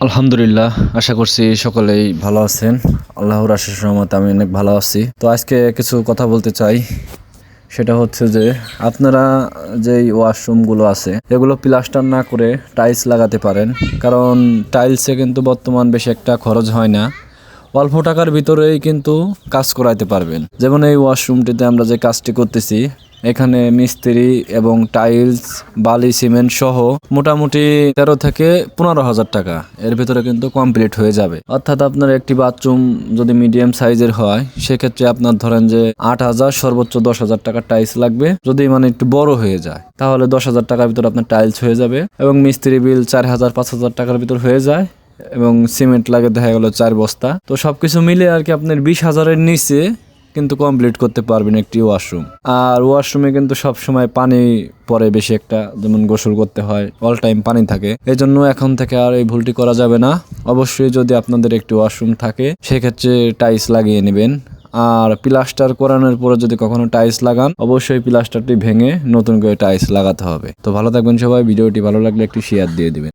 আলহামদুলিল্লাহ, আশা করছি সকলেই ভালো আছেন। আল্লাহর আশিস রহমত আমি অনেক ভালো আছি। তো আজকে কিছু কথা বলতে চাই। সেটা হচ্ছে যে, আপনারা যেই ওয়াশরুমগুলো আছে, এগুলো প্লাস্টার না করে টাইলস লাগাতে পারেন। কারণ টাইলসে কিন্তু বর্তমান বেশি একটা খরচ হয় না। অল্প টাকার ভিতরেই কিন্তু কাজ করাইতে পারবেন। যেমন এই ওয়াশরুমটিতে আমরা যে কাজটি করতেছি, এখানে মিস্ত্রি এবং টাইলস, বালি, সিমেন্ট সহ মোটামুটি তেরো থেকে পনেরো হাজার টাকা। এর ভিতরে কিন্তু কমপ্লিট হয়ে যাবে। অর্থাৎ আপনার একটি বাথরুম যদি মিডিয়াম সাইজের হয়, সেক্ষেত্রে আপনার ধরেন যে আট হাজার, সর্বোচ্চ দশ হাজার টাকার টাইলস লাগবে। যদি মানে একটু বড় হয়ে যায়, তাহলে দশ হাজার টাকার ভিতরে আপনার টাইলস হয়ে যাবে এবং মিস্ত্রি বিল চার হাজার, পাঁচ হাজার টাকার ভিতর হয়ে যায়। এবং সিমেন্ট লাগে দেখা গেলো চার বস্তা। তো সবকিছু মিলে আর কি আপনার বিশ হাজারের নিচে কিন্তু কমপ্লিট করতে পারবেন একটি ওয়াশরুম আর ওয়াশরুমে কিন্তু সব সময় পানি পরে বেশি একটা, যেমন গোসল করতে হয় অল টাইম পানি থাকে। এই জন্য এখন থেকে আর এই ভুলটি করা যাবে না। অবশ্যই যদি আপনাদের একটি ওয়াশরুম থাকে, সেক্ষেত্রে টাইলস লাগিয়ে নেবেন। আর প্লাস্টার করানোর পরে যদি কখনো টাইলস লাগান, অবশ্যই প্লাস্টারটি ভেঙে নতুন করে টাইলস লাগাতে হবে। তো ভালো থাকবেন সবাই, ভিডিওটি ভালো লাগলে একটি শেয়ার দিয়ে দিবেন।